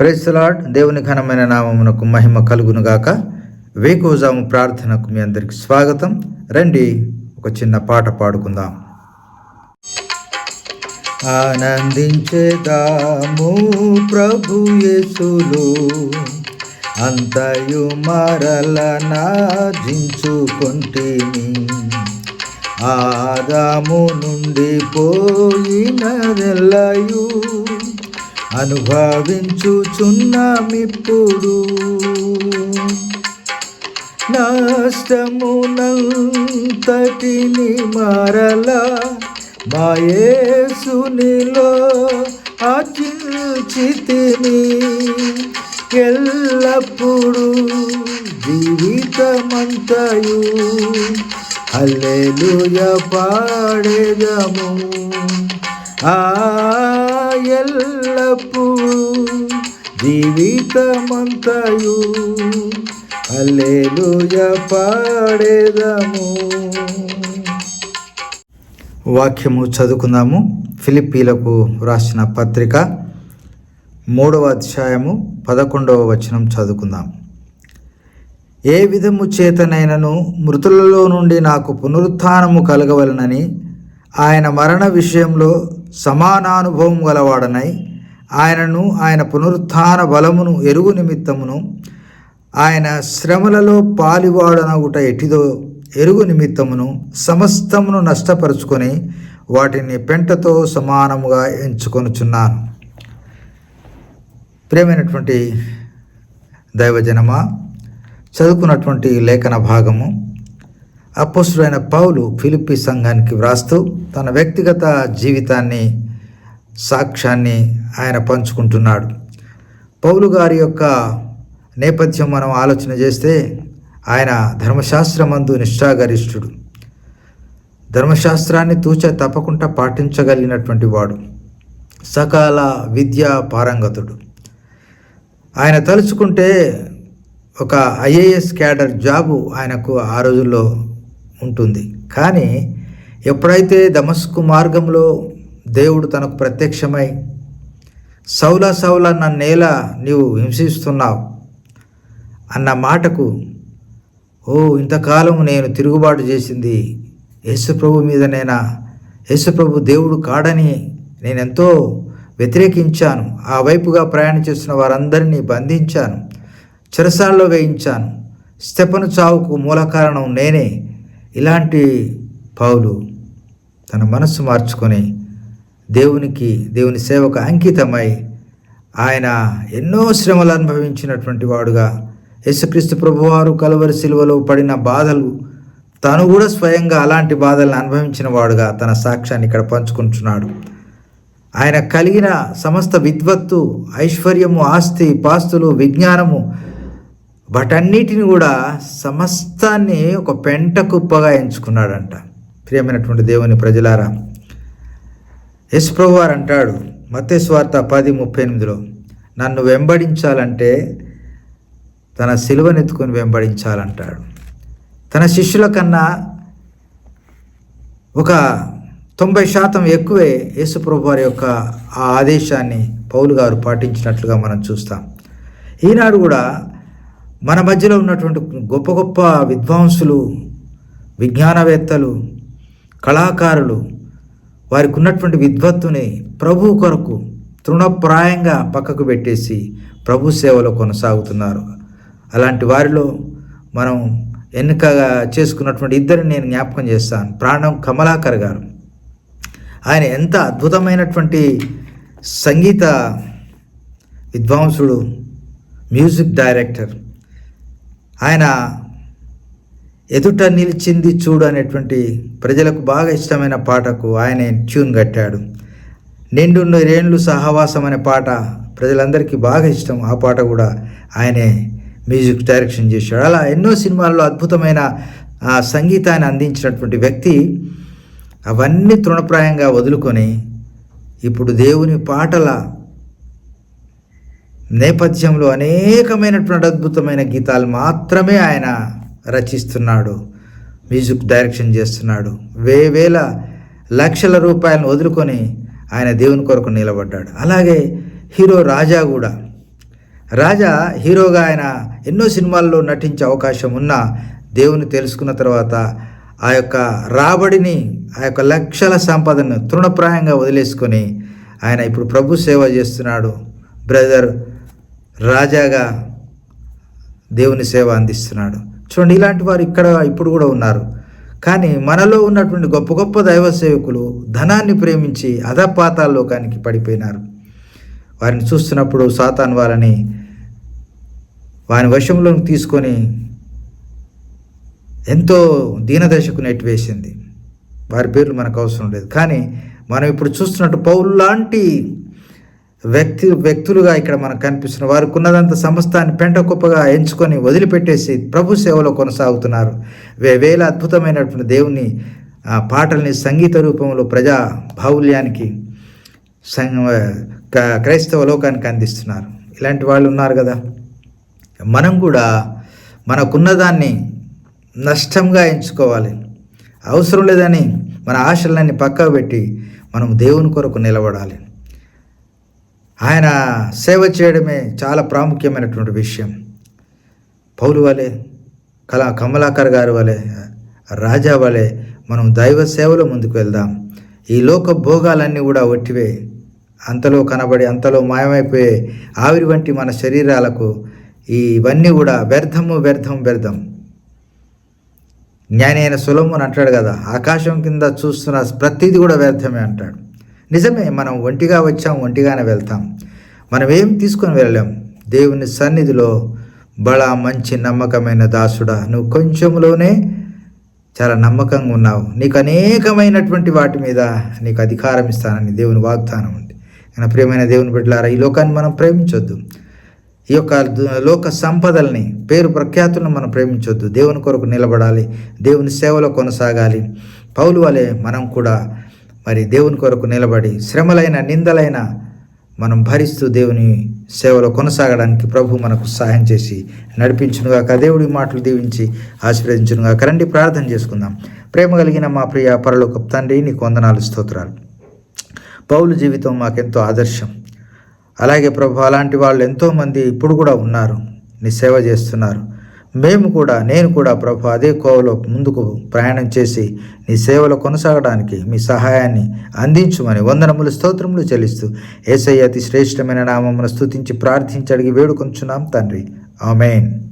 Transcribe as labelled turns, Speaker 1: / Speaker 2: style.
Speaker 1: ప్రైస్లాడ్ దేవుని ఘనమైన నామమునకు మహిమ కలుగునుగాక. వేకోజాము ప్రార్థనకు మీ అందరికి స్వాగతం. రండి ఒక చిన్న పాట పాడుకుందాం. ఆనందించేదాము ప్రభు యేసులు అంతయు మరల నాజించుకొంటిని ఆదాము నుండి పోయినదెల్లయు. అనుభవించుచున్నామిప్పుడు. నష్టమునంతటిని మరల మాయేసునిలో ఆచించితిని ఎల్లప్పుడూ జీవితమంతయు. అల్లెలుయ పాడేదము. ఆ ఎల్లప్పుడు జీవితమంతయు. హల్లెలూయ పాడేదము. వాక్యము చదువుకుందాము. ఫిలిప్పీలకు రాసిన పత్రిక మూడవ అధ్యాయము పదకొండవ వచనం చదువుకుందాం. ఏ విధము చేతనైనను మృతులలో నుండి నాకు పునరుత్నము కలగవలనని ఆయన మరణ విషయంలో సమానానుభవం గలవాడనై ఆయనను ఆయన పునరుత్న బలమును ఎరుగు నిమిత్తమును ఆయన శ్రమలలో పాలివాడనగుట ఎటిదో ఎరుగు నిమిత్తమును సమస్తమును నష్టపరుచుకొని వాటిని పెంటతో సమానముగా ఎంచుకొనుచున్నాను. ప్రియమైనటువంటి దైవజనమా చదువుకున్నటువంటి లేఖన భాగము అపోసుడైన పౌలు ఫిలిప్పి సంఘానికి వ్రాస్తూ తన వ్యక్తిగత జీవితాన్ని సాక్ష్యాన్ని ఆయన పంచుకుంటున్నాడు. పౌలు గారి యొక్క నేపథ్యం మనం ఆలోచన చేస్తే ఆయన ధర్మశాస్త్రమందు నిష్ఠాగరిష్ఠుడు. ధర్మశాస్త్రాన్ని తూచ తప్పకుండా పాటించగలిగినటువంటి వాడు. సకాల విద్యా పారంగతుడు. ఆయన తలుచుకుంటే ఒక ఐఏఎస్ క్యాడర్ జాబు ఆయనకు ఆ రోజుల్లో ఉంటుంది. కానీ ఎప్పుడైతే దమస్కు మార్గంలో దేవుడు తనకు ప్రత్యక్షమై సౌల సౌల నా నేల నీవు హింసిస్తున్నావు అన్న మాటకు ఓ ఇంతకాలం నేను తిరుగుబాటు చేసింది యేసుప్రభు మీద నేనా? యేసుప్రభు దేవుడు కాడని నేనెంతో వ్యతిరేకించాను. ఆ వైపుగా ప్రయాణం చేస్తున్న వారందరినీ బంధించాను. చెరసాల్లో వేయించాను. స్టెపను చావుకు మూల కారణం నేనే. ఇలాంటి పౌలు తన మనస్సు మార్చుకొని దేవునికి దేవుని సేవకు అంకితమై ఆయన ఎన్నో శ్రమలు అనుభవించినటువంటి వాడుగా యేసుక్రీస్తు ప్రభువారు కలువరి శిలువలో పడిన బాధలు తాను కూడా స్వయంగా అలాంటి బాధలను అనుభవించిన వాడుగా తన సాక్ష్యాన్ని ఇక్కడ పంచుకుంటున్నాడు. ఆయన కలిగిన సమస్త విద్వత్తు ఐశ్వర్యము ఆస్తి పాస్తులు విజ్ఞానము వాటన్నిటిని కూడా సమస్తాన్ని ఒక పెంట కుప్పగా ఎంచుకున్నాడంట. ప్రియమైనటువంటి దేవుని ప్రజలారా యశ్ప్రభు వారు అంటాడు మత్స్వార్త పది ముప్పై ఎనిమిదిలో నన్ను వెంబడించాలంటే తన సిలువనెత్తుకుని వెంబడించాలంటాడు. తన శిష్యుల కన్నా ఒక తొంభై శాతం ఎక్కువే యేసుప్రభు వారి యొక్క ఆ ఆదేశాన్ని పౌలు గారు పాటించినట్లుగా మనం చూస్తాం. ఈనాడు కూడా మన మధ్యలో ఉన్నటువంటి గొప్ప గొప్ప విద్వాంసులు విజ్ఞానవేత్తలు కళాకారులు వారికి ఉన్నటువంటి విద్వత్తుని ప్రభు కొరకు తృణప్రాయంగా పక్కకు పెట్టేసి ప్రభు సేవలో కొనసాగుతున్నారు. అలాంటి వారిలో మనం ఎన్నికగా చేసుకున్నటువంటి ఇద్దరిని నేను జ్ఞాపకం చేస్తాను. ప్రాణం కమలాకర్ గారు. ఆయన ఎంత అద్భుతమైనటువంటి సంగీత విద్వాంసుడు మ్యూజిక్ డైరెక్టర్. ఆయన ఎదుట నిలిచింది చూడు అనేటువంటి ప్రజలకు బాగా ఇష్టమైన పాటకు ఆయన ట్యూన్ కట్టాడు. నిండు రేణులు సహవాసం అనే పాట ప్రజలందరికీ బాగా ఇష్టం. ఆ పాట కూడా ఆయనే మ్యూజిక్ డైరెక్షన్ చేశాడు. అలా ఎన్నో సినిమాల్లో అద్భుతమైన ఆ సంగీతాన్ని అందించినటువంటి వ్యక్తి అవన్నీ తృణప్రాయంగా వదులుకొని ఇప్పుడు దేవుని పాటల నేపథ్యంలో అనేకమైనటువంటి అద్భుతమైన గీతాలు మాత్రమే ఆయన రచిస్తున్నాడు. మ్యూజిక్ డైరెక్షన్ చేస్తున్నాడు. వేవేల లక్షల రూపాయలను వదులుకొని ఆయన దేవుని కొరకు నిలబడ్డాడు. అలాగే హీరో రాజా కూడా. రాజా హీరోగా ఆయన ఎన్నో సినిమాల్లో నటించే అవకాశం ఉన్నా దేవుని తెలుసుకున్న తర్వాత ఆ యొక్క రాబడిని ఆ యొక్క లక్షల సంపదను తృణప్రాయంగా వదిలేసుకొని ఆయన ఇప్పుడు ప్రభు సేవ చేస్తున్నాడు. బ్రదర్ రాజాగా దేవుని సేవ అందిస్తున్నాడు. చూడండి ఇలాంటి వారు ఇక్కడ ఇప్పుడు కూడా ఉన్నారు. కానీ మనలో ఉన్నటువంటి గొప్ప గొప్ప దైవ సేవకులు ధనాన్ని ప్రేమించి అధపాతాల లోకానికి పడిపోయినారు. వారిని చూస్తున్నప్పుడు సాతాన్ వారిని వారి వశంలోకి తీసుకొని ఎంతో దీనదశకు నెట్టివేసింది. వారి పేర్లు మనకు అవసరం లేదు. కానీ మనం ఇప్పుడు చూస్తున్నట్టు పౌలు లాంటి వ్యక్తి వ్యక్తులుగా ఇక్కడ మనకు కనిపిస్తున్న వారికి ఉన్నదంత సమస్తాన్ని పెంట కుప్పగా ఎంచుకొని వదిలిపెట్టేసి ప్రభు సేవలో కొనసాగుతున్నారు. వేవేల అద్భుతమైనటువంటి దేవుని పాటల్ని సంగీత రూపంలో ప్రజా బాహుల్యానికి సం- క్రైస్తవ లోకానికి అందిస్తున్నారు. ఇలాంటి వాళ్ళు ఉన్నారు కదా. మనం కూడా మనకున్నదాన్ని నష్టంగా ఎంచుకోవాలి. అవసరం లేదని మన ఆశలన్నీ పక్కకు పెట్టి మనం దేవుని కొరకు నిలబడాలి. ఆయన సేవ చేయడమే చాలా ప్రాముఖ్యమైనటువంటి విషయం. పౌలు వలె కళా కమలాకర్ గారు వలె రాజా వలె మనం దైవ సేవలో ముందుకు వెళ్దాం. ఈ లోక భోగాలన్నీ కూడా ఒట్టివే. అంతలో కనబడి అంతలో మాయమైపోయే ఆవిరి వంటి మన శరీరాలకు ఇవన్నీ కూడా వ్యర్థము వ్యర్థం వ్యర్థం. జ్ఞాని అయిన సులభం అంటాడు కదా ఆకాశం కింద చూస్తున్న ప్రతిదీ కూడా వ్యర్థమే అంటాడు. నిజమే మనం ఒంటిగా వచ్చాం ఒంటిగానే వెళ్తాం. మనం ఏం తీసుకొని వెళ్ళలేం. దేవుని సన్నిధిలో బడా మంచి నమ్మకమైన దాసుడా నువ్వు కొంచెంలోనే చాలా నమ్మకంగా ఉన్నావు. నీకు అనేకమైనటువంటి వాటి మీద నీకు అధికారం ఇస్తానని దేవుని వాగ్దానం ఉంది. కానీ ప్రియమైన దేవుని బిడ్డలారా ఈ లోకాన్ని మనం ప్రేమించొద్దు. ఈ యొక్క లోక సంపదల్ని పేరు ప్రఖ్యాతులను మనం ప్రేమించొద్దు. దేవుని కొరకు నిలబడాలి. దేవుని సేవలో కొనసాగాలి. పౌలు వలె మనం కూడా మరి దేవుని కొరకు నిలబడి శ్రమలైన నిందలైన మనం భరిస్తూ దేవుని సేవలో కొనసాగడానికి ప్రభు మనకు సహాయం చేసి నడిపించునుగాక. దేవుడి మాటలు దీవించి ఆశీర్వదించునుగాక. రండి ప్రార్థన చేసుకుందాం. ప్రేమ కలిగిన మా ప్రియ పరలోక తండ్రి నీకు వందనాలు స్తోత్రాలు. పౌలు జీవితం మాకెంతో ఆదర్శం. అలాగే ప్రభు అలాంటి వాళ్ళు ఎంతోమంది ఇప్పుడు కూడా ఉన్నారు. నీ సేవ చేస్తున్నారు. మేము కూడా నేను కూడా ప్రభు అదే కోవలో ముందుకు ప్రయాణం చేసి నీ సేవలో కొనసాగడానికి మీ సహాయాన్ని అందించుమని వందనములు స్తోత్రములు చెల్లిస్తూ ఏసయ్య అతి శ్రేష్టమైన నామమును స్తుతించి ప్రార్థించి అడిగి వేడుకొంచున్నాం తండ్రి. ఆమెన్.